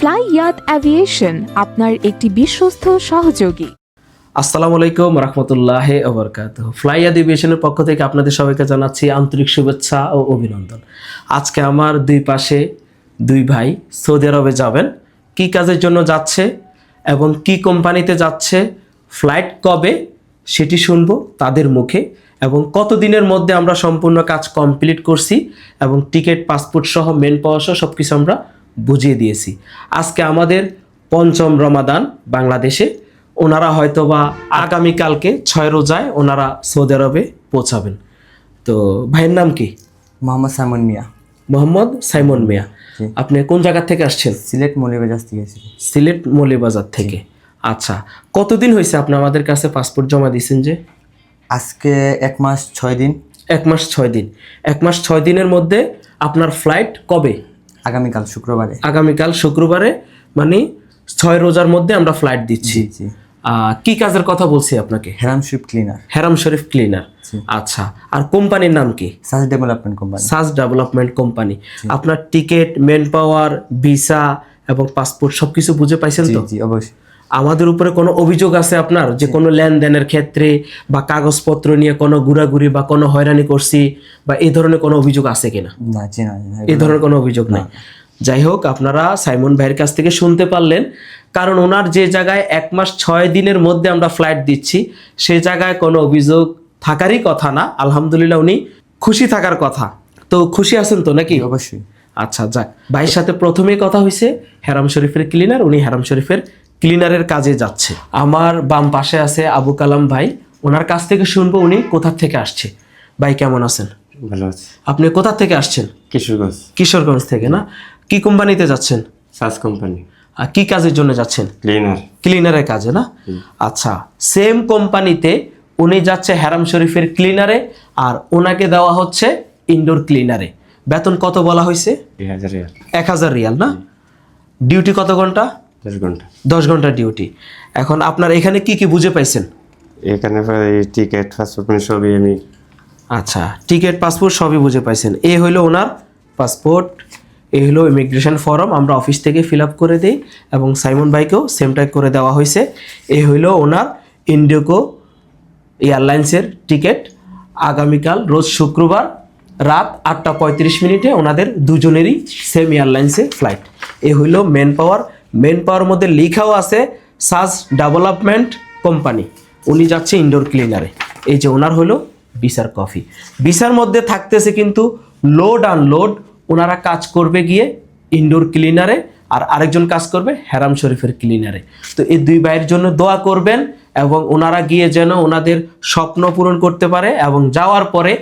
Fly ইয়াত aviation আপনার একটি বিশ্বস্ত সহযোগী। আসসালামু আলাইকুম রহমতুল্লাহ ওবরকাত ফ্লাই অ্যাডিভিয়েশনের পক্ষ থেকে আপনাদের সবাইকে জানাচ্ছি আন্তরিক শুভেচ্ছা ও অভিনন্দন। আজকে আমার দুই পাশে দুই ভাই সৌদি আরবে যাবেন, কি কাজের জন্য যাচ্ছে এবং কি কোম্পানিতে যাচ্ছে, ফ্লাইট কবে সেটি শুনব তাদের মুখে এবং কত দিনের মধ্যে আমরা সম্পূর্ণ কাজ কমপ্লিট করছি এবং টিকিট, পাসপোর্ট সহ মেন পাওয়া সহ সব কিছু আমরা বুঝিয়ে দিয়েছি। আজকে আমাদের পঞ্চম রমাদান বাংলাদেশে। ওনারা হয়তোবা আগামীকালকে ছয় রোজায় ওনারা সৌদি আরবে পৌঁছাবেন। তো ভাইয়ের নাম কি? মোহাম্মদ সাইমন মিয়া। মোহাম্মদ সাইমন মিয়া। আপনি কোন জায়গা থেকে আসছেন? সিলেট মৌলিবাজার থেকে সিলেট মৌলিবাজার থেকে। আচ্ছা কতদিন হয়েছে আপনি আমাদের কাছে পাসপোর্ট জমা দিয়েছেন যে? আজকে এক মাস ছয় দিন। এক মাস ছয় দিন। এক মাস ছয় দিনের মধ্যে আপনার ফ্লাইট কবে? আগামীকাল শুক্রবারে। আগামীকাল শুক্রবারে মানে ছয় রোজার মধ্যে আমরা ফ্লাইট দিচ্ছি। কি কাজের কথা বলছি আপনাকে? হেরাম শরীফ ক্লিনার হেরাম শরীফ ক্লিনার আচ্ছা আর কোম্পানির নাম কি? Saj development company. Saj development company. আপনার টিকিট মেন পাওয়ার ভিসা এবং পাসপোর্ট সবকিছু বুঝে পাইছেন তো? জি অবশ্যই। আমাদের উপরে কোনো অভিযোগ আছে আপনার যে কোনো লেনদেনের ক্ষেত্রে বা কাগজপত্র নিয়ে কোনো ঘোরাঘুরি বা কোনো হয়রানি করছি বা এই ধরনের কোনো অভিযোগ আছে কিনা? না জি না এই ধরনের কোনো অভিযোগ নাই। যাই হোক আপনারা সাইমন ভাইয়ের কাছ থেকে শুনতে পারলেন। কারণ ওনার যে জায়গায় এক মাস ছয় দিনের মধ্যে আমরা ফ্লাইট দিচ্ছি সে জায়গায় কোনো অভিযোগ থাকারই কথা না। আলহামদুলিল্লাহ উনি খুশি থাকার কথা। তো খুশি আছেন তো নাকি? অবশ্যই। আচ্ছা যাক। ভাইয়ের সাথে প্রথমেই কথা হয়েছে হেরাম শরীফের ক্লিনার উনি হেরাম শরীফের ক্লিনারের কাজে যাচ্ছে। আমার বাম পাশে আছে আবু কালাম ভাই। ওনার কাছ থেকে শুনব উনি কোথা থেকে আসছে। ভাই কেমন আছেন? ভালো আছে। আপনি কোথা থেকে আসছেন? কিশোরগঞ্জ। কিশোরগঞ্জ থেকে না? কি কোম্পানিতে যাচ্ছেন? সাস কোম্পানি। আর কি কাজের জন্য যাচ্ছেন? ক্লিনার। ক্লিনারের কাজে না? আচ্ছা সেম কোম্পানিতে উনি যাচ্ছে হ্যারাম শরীফের ক্লিনারে আর ওনাকে দেওয়া হচ্ছে ইনডোর ক্লিনারে। বেতন কত বলা হয়েছে? এক হাজার রিয়াল না? ডিউটি কত ঘণ্টা? দশ ঘণ্টা। দশ ঘণ্টা ডিউটি এখন আপনার এখানে কি কি বুঝে পাইছেন? এখানে টিকিট পাসপোর্ট মানে সবই আমি আচ্ছা টিকিট পাসপোর্ট সবই বুঝে পাইছেন। এ হইল ওনার পাসপোর্ট এই হলো ইমিগ্রেশন ফর্ম আমরা অফিস থেকে ফিল আপ করে দিই এবং সাইমন ভাইকেও সেমটাই করে দেওয়া হয়েছে এই হইল ওনার ইন্ডিগো এয়ারলাইন্সের টিকিট আগামীকাল রোজ শুক্রবার রাত আটটা পঁয়ত্রিশ মিনিটে ওনাদের দুজনেরই সেম এয়ারলাইন্সে ফ্লাইট এ হইল মেন পাওয়ার মেন পাওয়ার মধ্যে লিখাও আছে সাজ ডেভেলপমেন্ট কোম্পানি উনি যাচ্ছে ইনডোর ক্লিনারে এই যে ওনার হলো বিসার কফি বিসার মধ্যে থাকতেছে কিন্তু লোড আনলোড ওনারা কাজ করবে গিয়ে ইনডোর ক্লিনারে আর আরেকজন কাজ করবে হেরাম শরীফের ক্লিনারে তো এই দুই ভাইয়ের জন্য দোয়া করবেন এবং ওনারা গিয়ে যেন ওনাদের স্বপ্ন পূরণ করতে পারে এবং যাওয়ার পরে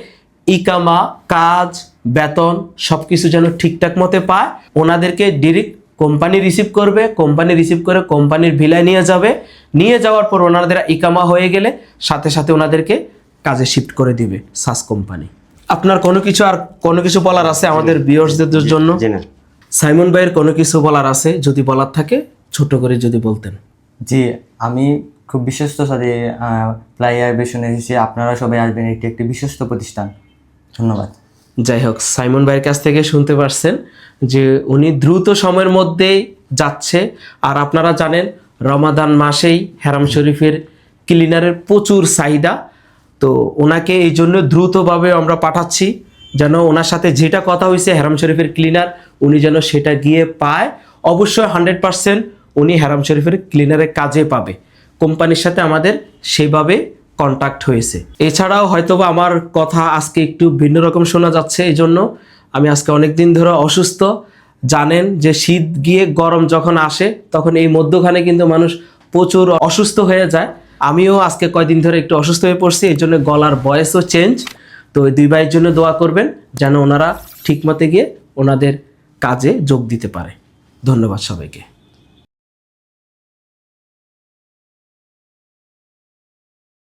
ইকামা, কাজ, বেতন সব কিছু যেন ঠিকঠাক মতে পায়। ওনাদেরকে ডিরেক্ট কোম্পানি রিসিভ করবে কোম্পানি রিসিভ করে কোম্পানির ভিলায় নিয়ে যাবে। নিয়ে যাওয়ার পর ওনাদের ইকামা হয়ে গেলে সাথে সাথে ওনাদেরকে কাজে শিফট করে দিবে সাস কোম্পানি। আপনার কোনো কিছু আর কোনো কিছু বলার আছে আমাদের বিয়ার্সদের জন্য? সাইমন ভাইয়ের কোনো কিছু বলার আছে? যদি বলার থাকে ছোট করে যদি বলতেন। জি আমি খুব বিশ্বস্ত সাথে ফ্লাই এয়ারবেশনে এসেছি। আপনারা সবাই আসবেন এটি একটি বিশ্বস্ত প্রতিষ্ঠান। ধন্যবাদ। যাই হোক, সাইমন ভাইয়ের কাছ থেকে শুনতে পারছেন যে উনি দ্রুত সময়ের মধ্যেই যাচ্ছে। আর আপনারা জানেন, রমাদান মাসেই হেরাম শরীফের ক্লিনারের প্রচুর চাহিদা। তো ওনাকে এই জন্য দ্রুতভাবে আমরা পাঠাচ্ছি, যেন ওনার সাথে যেটা কথা হয়েছে হেরাম শরীফের ক্লিনার উনি যেন সেটা গিয়ে পায়। অবশ্যই হান্ড্রেড পারসেন্ট উনি হেরাম শরীফের ক্লিনারের কাজে পাবে। কোম্পানির সাথে আমাদের সেইভাবে কন্ট্যাক্ট হয়েছে। এছাড়াও হয়তোবা আমার কথা আজকে একটু ভিন্ন রকম শোনা যাচ্ছে এই জন্য আমি আজকে অনেক দিন ধরে অসুস্থ। জানেন যে শীত গিয়ে গরম যখন আসে, তখন এই মধ্যখানে কিন্তু মানুষ প্রচুর অসুস্থ হয়ে যায়। আমিও আজকে কয়দিন ধরে একটু অসুস্থ হয়ে পড়ছি এই জন্য গলার বয়সও চেঞ্জ তো এই দুই ভাইয়ের জন্য দোয়া করবেন, যেন ওনারা ঠিকমতে গিয়ে ওনাদের কাজে যোগ দিতে পারে। ধন্যবাদ সবাইকে।